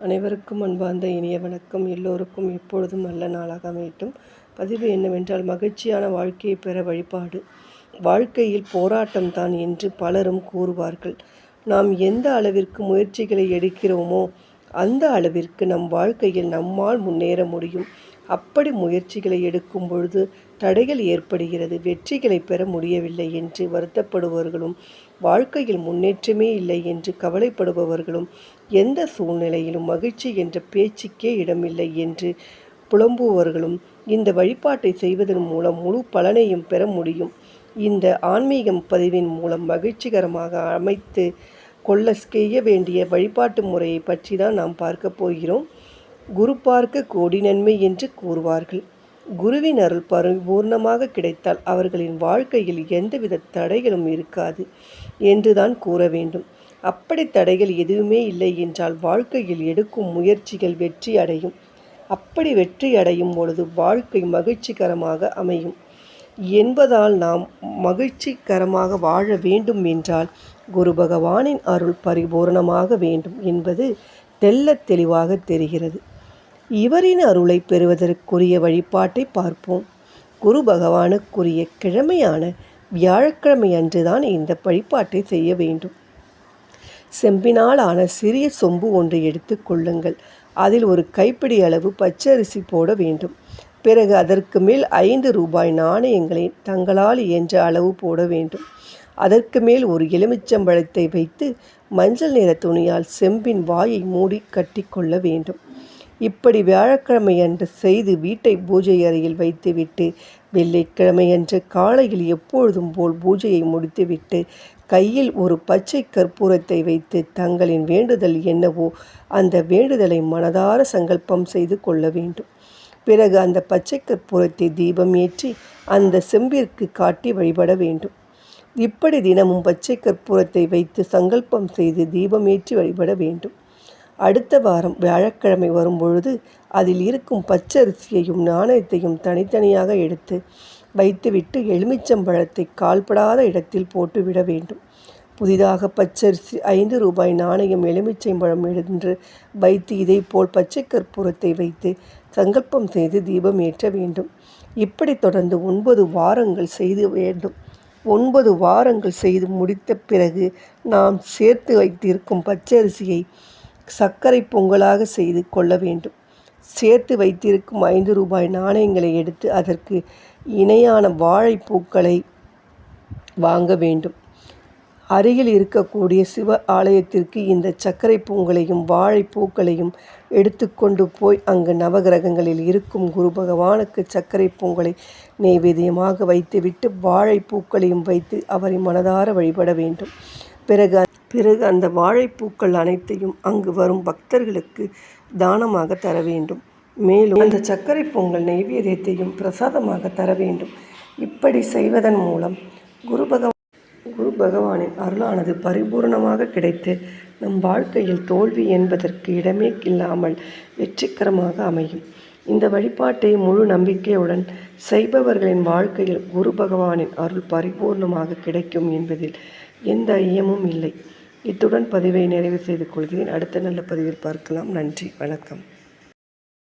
அனைவருக்கும் அன்பார்ந்த இனிய வணக்கம். எல்லோருக்கும் எப்பொழுதும் நல்ல நாளாக அமையட்டும். பதிவு என்னவென்றால் மகிழ்ச்சியான வாழ்க்கையை பெற வழிபாடு. வாழ்க்கையில் போராட்டம் தான் என்று பலரும் கூறுவார்கள். நாம் எந்த அளவிற்கு முயற்சிகளை எடுக்கிறோமோ அந்த அளவிற்கு நம் வாழ்க்கையில் நம்மால் முன்னேற முடியும். அப்படி முயற்சிகளை எடுக்கும் பொழுது தடைகள் ஏற்படுகிறது வெற்றிகளை பெற முடியவில்லை என்று வருத்தப்படுபவர்களும் வாழ்க்கையில் முன்னேற்றமே இல்லை என்று கவலைப்படுபவர்களும் எந்த சூழ்நிலையிலும் மகிழ்ச்சி என்ற பேச்சுக்கே இடமில்லை என்று புலம்புவர்களும் இந்த வழிபாட்டை செய்வதன் மூலம் முழு பலனையும் பெற முடியும். இந்த ஆன்மீகம் பதிவின் மூலம் மகிழ்ச்சிகரமாக அமைத்து கொள்ள செய்ய வேண்டிய வழிபாட்டு முறையை பற்றி தான் நாம் பார்க்க போகிறோம். குரு பார்க்க கோடி நன்மை என்று கூறுவார்கள். குருவின் அருள் பரிபூர்ணமாக கிடைத்தால் அவர்களின் வாழ்க்கையில் எந்தவித தடைகளும் இருக்காது என்றுதான் கூற வேண்டும். அப்படி தடைகள் எதுவுமே இல்லை என்றால் வாழ்க்கையில் எடுக்கும் முயற்சிகள் வெற்றி அடையும். அப்படி வெற்றி அடையும் பொழுது வாழ்க்கை மகிழ்ச்சிகரமாக அமையும். என்பதால் நாம் மகிழ்ச்சிகரமாக வாழ வேண்டும் என்றால் குரு பகவானின் அருள் பரிபூர்ணமாக வேண்டும் என்பது தெல்ல தெளிவாக தெரிகிறது. இவரின் அருளை பெறுவதற்குரிய வழிபாட்டை பார்ப்போம். குரு பகவானுக்குரிய கிழமையான வியாழக்கிழமை அன்றுதான் இந்த வழிபாட்டை செய்ய வேண்டும். செம்பினாலான சிறிய சொம்பு ஒன்று எடுத்து கொள்ளுங்கள். அதில் ஒரு கைப்பிடி அளவு பச்சரிசி போட வேண்டும். பிறகு அதற்கு மேல் ஐந்து ரூபாய் நாணயங்களை தங்களால் இயன்ற அளவு போட வேண்டும். அதற்கு மேல் ஒரு எலுமிச்சம்பழத்தை வைத்து மஞ்சள் நிற துணியால் செம்பின் வாயை மூடி கட்டி கொள்ள வேண்டும். இப்படி வியாழக்கிழமை அன்று செய்து வீட்டை பூஜை அறையில் வைத்துவிட்டு வெள்ளிக்கிழமையன்று காலையில் எப்பொழுதும் போல் பூஜையை முடித்துவிட்டு கையில் ஒரு பச்சை கற்பூரத்தை வைத்து தங்களின் வேண்டுதல் என்னவோ அந்த வேண்டுதலை மனதார சங்கல்பம் செய்து கொள்ள வேண்டும். பிறகு அந்த பச்சை கற்பூரத்தை தீபம் ஏற்றி அந்த செம்பிற்கு காட்டி வழிபட வேண்டும். இப்படி தினமும் பச்சை கற்பூரத்தை வைத்து சங்கல்பம் செய்து தீபம் ஏற்றி வழிபட வேண்டும். அடுத்த வாரம் வியாழக்கிழமை வரும்பொழுது அதில் இருக்கும் பச்சரிசியையும் நாணயத்தையும் தனித்தனியாக எடுத்து வைத்துவிட்டு எலுமிச்சம்பழத்தை கால்படாத இடத்தில் போட்டுவிட வேண்டும். புதிதாக பச்சரிசி ஐந்து ரூபாய் நாணயம் எலுமிச்சம்பழம் என்று வைத்து இதேபோல் பச்சை கற்பூரத்தை வைத்து சங்கல்பம் செய்து தீபம் ஏற்ற வேண்டும். இப்படி தொடர்ந்து ஒன்பது வாரங்கள் செய்து வேண்டும். ஒன்பது வாரங்கள் செய்து முடித்த பிறகு நாம் சேர்த்து வைத்திருக்கும் பச்சரிசியை சர்க்கரை பொங்கலாக செய்து கொள்ள வேண்டும். சேர்த்து வைத்திருக்கும் ஐந்து ரூபாய் நாணயங்களை எடுத்து அதற்கு இணையான வாழைப்பூக்களை வாங்க வேண்டும். அருகில் இருக்கக்கூடிய சிவ ஆலயத்திற்கு இந்த சர்க்கரை பூங்களையும் வாழைப்பூக்களையும் எடுத்துக்கொண்டு போய் அங்கு நவகிரகங்களில் இருக்கும் குரு பகவானுக்கு சர்க்கரை பூங்களை நெய்வேதியமாக வைத்துவிட்டு வாழைப்பூக்களையும் வைத்து அவரை மனதார வழிபட வேண்டும். பிறகு பிறகு அந்த வாழைப்பூக்கள் அனைத்தையும் அங்கு வரும் பக்தர்களுக்கு தானமாக தர வேண்டும். மேலும் அந்த சர்க்கரை பொங்கல் நெய்வேதியத்தையும் பிரசாதமாக தர வேண்டும். இப்படி செய்வதன் மூலம் குரு பகவான் குரு பகவானின் அருளானது பரிபூர்ணமாக கிடைத்து நம் வாழ்க்கையில் தோல்வி என்பதற்கு இடமே இல்லாமல் வெற்றிகரமாக அமையும். இந்த வழிபாட்டை முழு நம்பிக்கையுடன் செய்பவர்களின் வாழ்க்கையில் குரு பகவானின் அருள் பரிபூர்ணமாக கிடைக்கும் என்பதில் எந்த ஐயமும் இல்லை. இத்துடன் பதிவை நிறைவு செய்து கொள்கிறேன். அடுத்த நல்ல பதிவில் பார்க்கலாம். நன்றி. வணக்கம்.